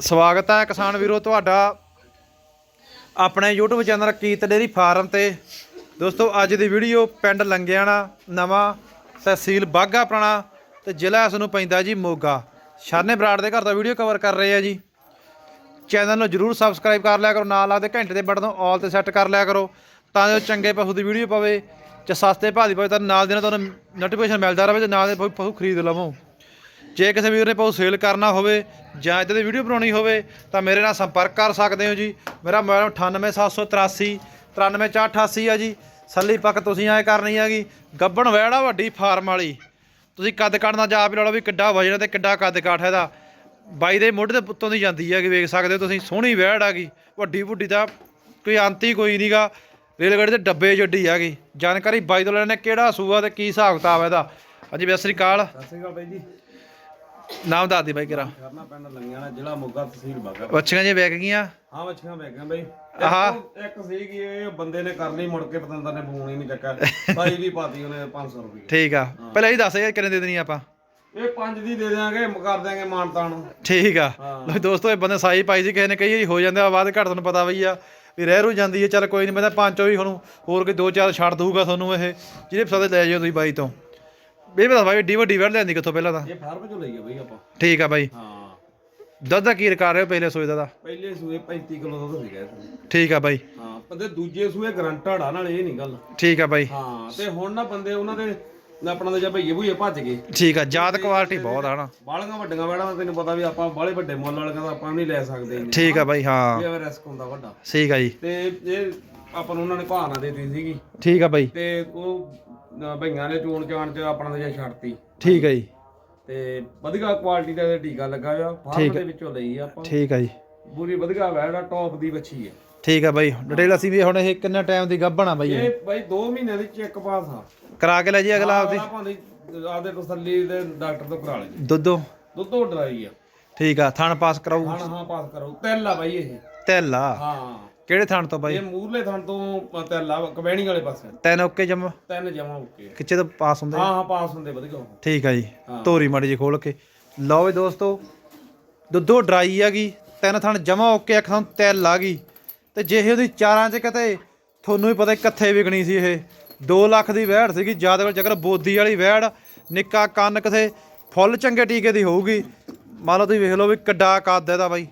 ਸਵਾਗਤ ਹੈ ਕਿਸਾਨ ਵੀਰੋ ਤੁਹਾਡਾ। ਆਪਣੇ YouTube ਚੈਨਲ ਕੀਤ ਡੇਰੀ ਫਾਰਮ ਤੇ। ਦੋਸਤੋ, ਅੱਜ ਦੀ ਵੀਡੀਓ ਪਿੰਡ ਲੰਗਿਆਣਾ, ਨਵਾਂ ਤਹਿਸੀਲ ਬਾਗਾ ਪੁਰਾਣਾ ਤੇ ਜ਼ਿਲ੍ਹਾ ਇਸ ਨੂੰ ਪੈਂਦਾ ਜੀ ਮੋਗਾ। ਸ਼ਰਨੇ ਬਰਾੜ ਦੇ ਘਰ ਦਾ ਵੀਡੀਓ ਕਵਰ ਕਰ ਰਹੇ ਆ ਜੀ। ਚੈਨਲ ਨੂੰ ਜਰੂਰ ਸਬਸਕ੍ਰਾਈਬ ਕਰ ਲਿਆ ਕਰੋ, ਨਾਲ ਲੱਗਦੇ ਘੰਟੇ ਦੇ ਬਟਨ ਨੂੰ ਆਲ ਤੇ ਸੈੱਟ ਕਰ ਲਿਆ ਕਰੋ, ਤਾਂ ਜੋ ਚੰਗੇ ਪਸ਼ੂ ਦੀ ਵੀਡੀਓ ਪਵੇ ਤੇ ਸਸਤੇ ਭਾਅ ਦੀ ਪਵੇ, ਤਾਂ ਨਾਲ ਦੀ ਨਾਲ ਤੁਹਾਨੂੰ ਨੋਟੀਫਿਕੇਸ਼ਨ ਮਿਲਦਾ ਰਹੇ ਤੇ ਨਾਲ ਦੇ ਪਸ਼ੂ ਖਰੀਦ ਲਵੋ। ਜੇ ਕਿਸੇ ਵੀਰ ਨੇ ਪਸ਼ੂ ਸੇਲ ਕਰਨਾ ਹੋਵੇ ਜਾਂ ਇੱਦਾਂ ਦੀ ਵੀਡੀਓ ਬਣਾਉਣੀ ਹੋਵੇ, ਤਾਂ ਮੇਰੇ ਨਾਲ ਸੰਪਰਕ ਕਰ ਸਕਦੇ ਹੋ ਜੀ। ਮੇਰਾ ਮੋਬਾਈਲ 98783 93488 ਆ ਜੀ। ਸੱਲੀ ਪੱਕ ਤੁਸੀਂ ਐ ਕਰਨੀ ਹੈਗੀ ਗੱਬਣ ਵੈੜਾ ਵੱਡੀ ਫਾਰਮ ਵਾਲੀ। ਤੁਸੀਂ ਕੱਦ ਕੱਢ ਦਾ ਜਾ ਵੀ ਲਾ ਲਓ ਵੀ ਕਿੱਡਾ ਵਜਨ ਤੇ ਕਿੱਡਾ ਕੱਦ ਕਾਠ ਇਹਦਾ। ਬਾਈ ਦੇ ਮੋਢੇ ਦੇ ਉੱਤੋਂ ਦੀ ਜਾਂਦੀ ਹੈਗੀ ਵੇਖ ਸਕਦੇ ਹੋ ਤੁਸੀਂ, ਸੋਹਣੀ ਵੈੜ ਹੈਗੀ ਵੱਡੀ ਵੱਡੀ ਤਾਂ ਕੋਈ ਅੰਤ ਹੀ ਕੋਈ ਨਹੀਂਗਾ ਰੇਲ ਗੱਡੀ ਦੇ ਡੱਬੇ ਜੱਡੀ ਹੈਗੀ ਜਾਣਕਾਰੀ ਬਾਈ ਤੋਂ ਲੈਣੇ, ਕਿਹੜਾ ਸੂਆ ਤੇ ਕੀ ਹਿਸਾਬ ਕਿਤਾਬ ਹੈ ਇਹਦਾ। ਹਾਂਜੀ, ਸਤਿ ਸ੍ਰੀ ਅਕਾਲ। ਸਤਿ ਸ਼੍ਰੀ ਅਕਾਲ ਬਾਈ ਜੀ। ਨਾਮ ਦੱਸ ਦੇ ਬਾਈ ਕਿਰਾ ਕਰਨਾ ਪਿੰਡ ਲੰਗਿਆਣਾ ਜ਼ਿਲ੍ਹਾ ਮੋਗਾ ਤਹਿਸੀਲ ਬਾਗਾ ਬੱਚੀਆਂ ਜੇ ਵਿਕ ਗਈਆਂ? ਹਾਂ ਬੱਚੀਆਂ ਬੈ ਗਈਆਂ ਬਾਈ। ਆਹਾ। ਇੱਕ- ਸੀਗੀ ਇਹ ਬੰਦੇ ਨੇ ਕਰ ਲਈ ਮੁੜ ਕੇ ਪਤੰਦਰ ਨੇ ਫੋਨ ਹੀ ਨਹੀਂ ਚੱਕਿਆ। ਸਾਈ ਵੀ ਪਾਤੀ ਉਹਨੇ 500 ਰੁਪਏ ਠੀਕ ਆ। ਪਹਿਲਾਂ ਇਹ ਦੱਸ ਯਾਰ ਕਿੰਨੇ ਦੇ ਦੇਣੀ ਆਪਾਂ? ਇਹ ਪੰਜ ਦੀ ਦੇ ਦਿਆਂਗੇ ਕਰ ਦਿਆਂਗੇ ਮਾਨਤਾਨ ਠੀਕ ਆ। ਲੋ ਦੋਸਤੋ ਇਹ ਬੰਦੇ ਸਾਈ ਪਾਈ ਸੀ ਕਿਸੇ ਨੇ ਕਈ ਵਾਰੀ ਹੋ ਜਾਂਦੇ ਆ ਬਾਅਦ ਘੱਟ ਤੁਹਾਨੂੰ ਪਤਾ ਬਈ ਆ ਵੀ ਰਹਿ ਰੂ ਜਾਂਦੀ ਹੈ ਚੱਲ ਕੋਈ ਨਹੀਂ ਮੈਂ ਤਾਂ ਪੰਜੋ ਹੀ ਹੁਣ ਹੋਰ ਕੋਈ ਦੋ ਚਾਰ ਛੱਡ ਦਊਗਾ ਤੁਹਾਨੂੰ ਇਹ। ਜਿਹਦੇ ਪਸੰਦ ਲੈ ਜਾਓ ਤੁਸੀਂ ਬਾਈ ਤੋਂ। ਇਹ ਦੱਸ ਬਾਈ ਡੀ ਵੱਡੀ ਵੜ ਲੈਂਦੀ ਕਿੱਥੋਂ ਪਹਿਲਾਂ ਤਾਂ? ਇਹ ਫਾਰਮ ਚੋਂ ਲਈ ਆ ਬਾਈ ਆਪਾਂ। ਠੀਕ ਆ ਬਾਈ। ਹਾਂ। ਦੁੱਧ ਦਾ ਕੀ ਰਿਕਾਰਡ ਰਿਹਾ ਪਹਿਲੇ ਸੋਏ ਦਾ ਦਾ ਪਹਿਲੇ ਸੂਏ 35 ਕਿਲੋ ਦੁੱਧ ਸੀਗਾ ਇਸ ਠੀਕ ਆ ਬਾਈ। ਹਾਂ ਬੰਦੇ ਦੂਜੇ ਸੂਏ ਗਰੰਟਡ ਆ ਨਾਲ ਇਹ ਨਹੀਂ ਗੱਲ। ਠੀਕ ਆ ਬਾਈ। ਹਾਂ ਤੇ ਹੁਣ ਨਾ ਬੰਦੇ ਉਹਨਾਂ ਦੇ ਆਪਣਾ ਦੇ ਜਾਂ ਭਈਏ ਭੁਈਏ ਭੱਜ ਗਏ। ਠੀਕ ਆ ਜਾਤ ਕੁਆਲਿਟੀ ਬਹੁਤ ਆ ਨਾ ਬਾਲੀਆਂ ਵੱਡੀਆਂ ਵੈੜਾਂ ਦਾ ਤੈਨੂੰ ਪਤਾ ਵੀ ਆਪਾਂ ਬਾਲੇ ਵੱਡੇ ਮੁੱਲ ਵਾਲੀਆਂ ਦਾ ਆਪਾਂ ਨਹੀਂ ਲੈ ਸਕਦੇ ਇੰਨੇ ਠੀਕ ਆ ਬਾਈ ਹਾਂ। ਇਹ ਰਿਸਕ ਹੁੰਦਾ ਵੱਡਾ। ਠੀਕ ਆ ਜੀ। ਤੇ ਇਹ ਆਪਾਂ ਨੂੰ ਉਹਨਾਂ ਨੇ ਭਾਅ ਨਾ ਦੇਤੀ ਸੀਗੀ। ਠੀਕ ਆ ਬਾਈ। ਤੇ ਉਹ ਅ, ਭਈਆਂ ਨੇ ਚੋਣ ਚਾਣ ਚ ਆਪਣਾ ਤੇ ਛੱਡਤੀ। ਠੀਕ ਆ ਜੀ। ਤੇ ਵਧੀਆ ਕੁਆਲਿਟੀ ਦਾ ਇਹਦਾ ਟੀਕਾ ਲੱਗਾ ਹੋਇਆ ਫਾਰਮ ਦੇ ਵਿੱਚੋਂ ਲਈ ਆ ਆਪਾਂ। ਠੀਕ ਆ ਜੀ। ਪੂਰੀ ਵਧੀਆ ਵੈੜਾ ਟੌਪ ਦੀ ਬੱਚੀ ਹੈ। ਠੀਕ ਆ ਬਾਈ ਡਿਟੇਲ ਅਸੀਂ ਵੀ ਹੁਣ ਇਹ ਕਿੰਨਾ ਟਾਈਮ ਦੀ ਗੱਭਣ ਆ ਬਾਈ ਇਹ? ਇਹ ਬਾਈ 2 ਮਹੀਨਿਆਂ ਦੀ ਚੈੱਕ ਪਾਸ ਆ। ਕਰਾ ਕੇ ਲੈ ਜੀ ਅਗਲਾ ਆਪਦੀ। ਆਪਾਂ ਦੀ ਤਸੱਲੀ ਦੇ ਡਾਕਟਰ ਤੋਂ ਕਰਾ ਲਈ ਦੁੱਧੋ ਦੁੱਧੋ ਡਰਾਈ ਆ। ਠੀਕ ਆ ਥਣ ਪਾਸ ਕਰਾਊ। ਹਾਂ ਹਾਂ ਪਾਸ ਕਰੋ ਤੈਲ ਆ ਬਾਈ ਇਹ। ਤੈਲਾ ਹਾਂ। ਕਿਹੜੇ ਥਣ ਤੋਂ ਬਾਈ? ਇਹ ਮੂਰਲੇ ਥਣ ਤੋਂ ਤੈਲ ਆ ਕਬੈਣੀ ਵਾਲੇ ਪਾਸੇ। ਤਿੰਨ ਓਕੇ ਜਮ? ਤਿੰਨ ਜਮਾ ਓਕੇ ਕਿੱਚੇ ਤੋਂ ਪਾਸ ਹੁੰਦੇ ਹਾਂ ਹਾਂ ਪਾਸ ਹੁੰਦੇ ਵਧੀਆ ਉਹ। ਠੀਕ ਆ ਜੀ। ਹਾਂ। ਤੋਰੀ ਮਾੜੀ ਜੀ ਖੋਲ ਕੇ। ਲਓ ਵੀ ਦੋਸਤੋ ਦੁੱਧੋ ਡਰਾਈ ਹੈਗੀ ਤਿੰਨ ਥਣ ਜਮਾ ਓਕੇ ਇੱਕ ਥਣ ਤੈਲ ਆ ਗਈ। ਤੇ ਜੇ ਇਹ ਉਹਦੀ ਚਾਰਾਂ ਚ ਕਿਤੇ ਤੁਹਾਨੂੰ ਵੀ ਪਤਾ ਕਿੱਥੇ ਵਿਕਣੀ ਸੀ ਇਹ। 2 ਲੱਖ ਦੀ ਵਹਿੜ ਸੀਗੀ ਜ਼ਿਆਦਾ ਕੋਲ ਚੱਕਰ ਬੋਦੀ ਵਾਲੀ ਵਹਿੜ ਨਿੱਕਾ ਕੰਨ ਕਿਤੇ ਫੁੱਲ ਚੰਗੇ ਟੀਕੇ ਦੀ ਹੋਊਗੀ। ਮੰਨ ਲਓ ਤੁਸੀਂ ਵੇਖ ਲਓ ਵੀ ਕਿੱਡਾ ਕੱਦ ਇਹਦਾ ਬਾਈ।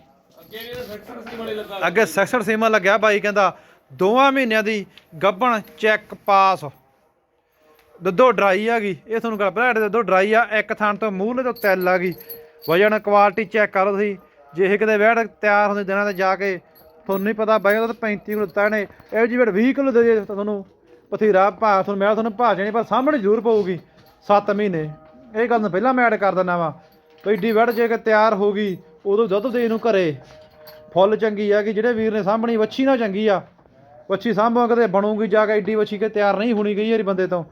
ਅੱਗੇ ਵੀ ਸੀਮਾ ਲੱਗਿਆ ਬਾਈ ਕਹਿੰਦਾ, ਦੋਵਾਂ ਮਹੀਨਿਆਂ ਦੀ ਗੱਭਣ ਚੈੱਕ ਪਾਸ ਦੁੱਧੋ ਡਰਾਈ ਆ ਗਈ। ਇਹ ਤੁਹਾਨੂੰ ਗੱਲ ਪਤਾ ਦੁੱਧੋ ਡਰਾਈ ਆ, ਇੱਕ ਥਾਂ ਤੋਂ ਮੂਹਲੇ ਤੋਂ ਤੈਲ ਆ ਗਈ। ਵਜਨ ਕੁਆਲਿਟੀ ਚੈੱਕ ਕਰੋ ਤੁਸੀਂ। ਜੇ ਇਹ ਕਿਤੇ ਵੈੜ ਤਿਆਰ ਹੁੰਦੇ ਦਿਨਾਂ ਤੇ ਜਾ ਕੇ, ਤੁਹਾਨੂੰ ਨਹੀਂ ਪਤਾ, ਬਾਈ ਉਹਦਾ ਤਾਂ 35 ਕਿਲੋ ਦਿੱਤਾ ਇਹਨੇ। ਇਹੋ ਜਿਹੀ ਵੈੜ 20 ਕਿਲੋ ਦੇ ਜੇ ਤੁਹਾਨੂੰ। ਬਥੇਰਾ ਭਾਅ, ਤੁਹਾਨੂੰ ਮੈਂ ਤੁਹਾਨੂੰ ਭਾਅ ਜਾਣੀ, ਪਰ ਸਾਹਮਣੇ ਜ਼ਰੂਰ ਪਊਗੀ। 7 ਮਹੀਨੇ। ਇਹ ਗੱਲ ਨੂੰ ਪਹਿਲਾਂ ਮੈਂ ਐਡ ਕਰ ਦਿੰਦਾ ਵਾਂ। ਕੋਈ ਡੀ ਵੈੜ ਜੇ ਕਿ ਤਿਆਰ ਹੋ ਗਈ, ਉਦੋਂ ਦੁੱਧ ਦੇ ਨੂੰ ਘਰੇ। ਫੁੱਲ ਚੰਗੀ ਆ ਕਿ ਜਿਹੜੇ ਵੀਰ ਨੇ ਸਾਹਮਣੀ ਵੱਛੀ ਨਾ ਚੰਗੀ ਆ। ਵੱਛੀ ਸਾਂਭੋ ਕਦੇ ਬਣੂਗੀ ਜਾ ਕੇ ਐਡੀ ਵੱਛੀ ਕੇ ਤਿਆਰ ਨਹੀਂ ਹੋਣੀ ਗਈ ਯਾਰੀ ਬੰਦੇ ਤੋਂ।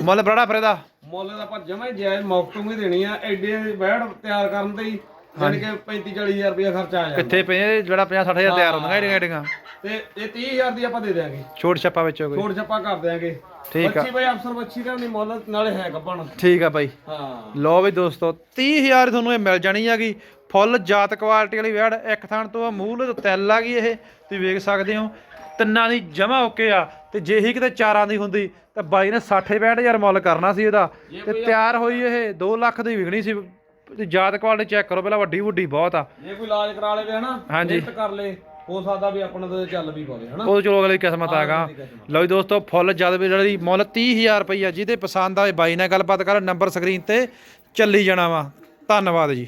ਮੁੱਲ ਬੜਾ ਫਿਰ ਇਹਦਾ। ਮੁੱਲ ਦਾ ਆਪਾਂ ਜਮਾ ਹੀ ਜਾਇਜ਼ ਮੌਕਤੋਂ ਹੀ ਦੇਣੀ ਆ ਐਡੇ ਵੈੜ ਤਿਆਰ ਕਰਨ ਤੇ ਹੀ ਜਾਣੀ ਕਿ 35 40000 ਰੁਪਇਆ ਖਰਚਾ ਆ ਜਾਂਦਾ। ਕਿੱਥੇ ਪਏ ਜਿਹੜਾ 50 60000 ਤਿਆਰ ਹੁੰਦੀਆਂ ਐਡੀਆਂ ਐਡੀਆਂ ਤੇ ਇਹ 30000 ਦੀ ਆਪਾਂ ਦੇ ਦਿਆਂਗੇ। ਛੋਟ ਛੱਪਾ ਵਿੱਚੋਂ ਕੋਈ। ਛੋੜ ਛੱਪਾ ਕਰ ਦਿਆਂਗੇ। ਠੀਕ ਆ। ਬੱਚੀ ਬਈ ਅਫਸਰ ਬੱਚੀ ਦਾ ਨਹੀਂ ਮੁੱਲ ਨਾਲੇ ਹੈ ਗੱਬਣ ਠੀਕ ਆ ਬਾਈ। ਹਾਂ। ਲਓ ਵੀ ਦੋਸਤੋ 30000 ਤੁਹਾਨੂੰ ਇਹ ਮਿਲ ਜਾਣੀ ਹੈਗੀ ਫੁੱਲ ਜਾਤ ਕੁਆਲਿਟੀ ਵਾਲੀ ਵੈੜ ਇੱਕ ਥਾਂ ਤੋਂ ਮੂਹਲੇ ਤੋਂ ਤਿਲ ਆ ਗਈ ਇਹ ਤੁਸੀਂ ਵੇਖ ਸਕਦੇ ਹੋ। ਤਿੰਨਾਂ ਦੀ ਜਮਾ ਓਕੇ ਆ ਤੇ ਜੇ ਹੀ ਕਿਤੇ ਚਾਰਾਂ ਦੀ ਹੁੰਦੀ ਤਾਂ ਬਾਈ ਨੇ 60 65000 ਮੁੱਲ ਕਰਨਾ ਸੀ ਇਹਦਾ। ਤੇ ਤਿਆਰ ਹੋਈ ਇਹ 2 ਲੱਖ ਦੀ ਵਿਕਣੀ ਸੀ। ਤੇ ਜਾਤ ਕੁਆਲਿਟੀ ਚੈੱਕ ਕਰੋ ਪਹਿਲਾਂ ਵੱਡੀ ਵੱਡੀ ਬਹੁਤ ਆ। ਜੇ ਕੋਈ ਇਲਾਜ ਕਰਾ ਲਵੇ ਹਨਾ ਹਾਂਜੀ। ਕਰ ਲੇ ਹੋ ਸਕਦਾ ਵੀ ਆਪਣਾ ਤੇ ਚੱਲ ਵੀ ਪਵੇ ਹਨਾ। ਉਹ ਚਲੋ ਅਗਲੀ ਕਿਸਮਤ ਆਗਾ ਲਓ ਜੀ ਦੋਸਤੋ ਫੁੱਲ ਜਦ ਵੀ ਜਿਹੜੀ ਮੁੱਲ 30000 ਰੁਪਈਆ ਜਿਹਦੇ ਪਸੰਦ ਆਏ ਬਾਈ ਨਾਲ ਗੱਲਬਾਤ ਕਰ ਨੰਬਰ ਸਕਰੀਨ ਤੇ ਚੱਲੀ ਜਾਣਾ ਵਾ। ਧੰਨਵਾਦ ਜੀ।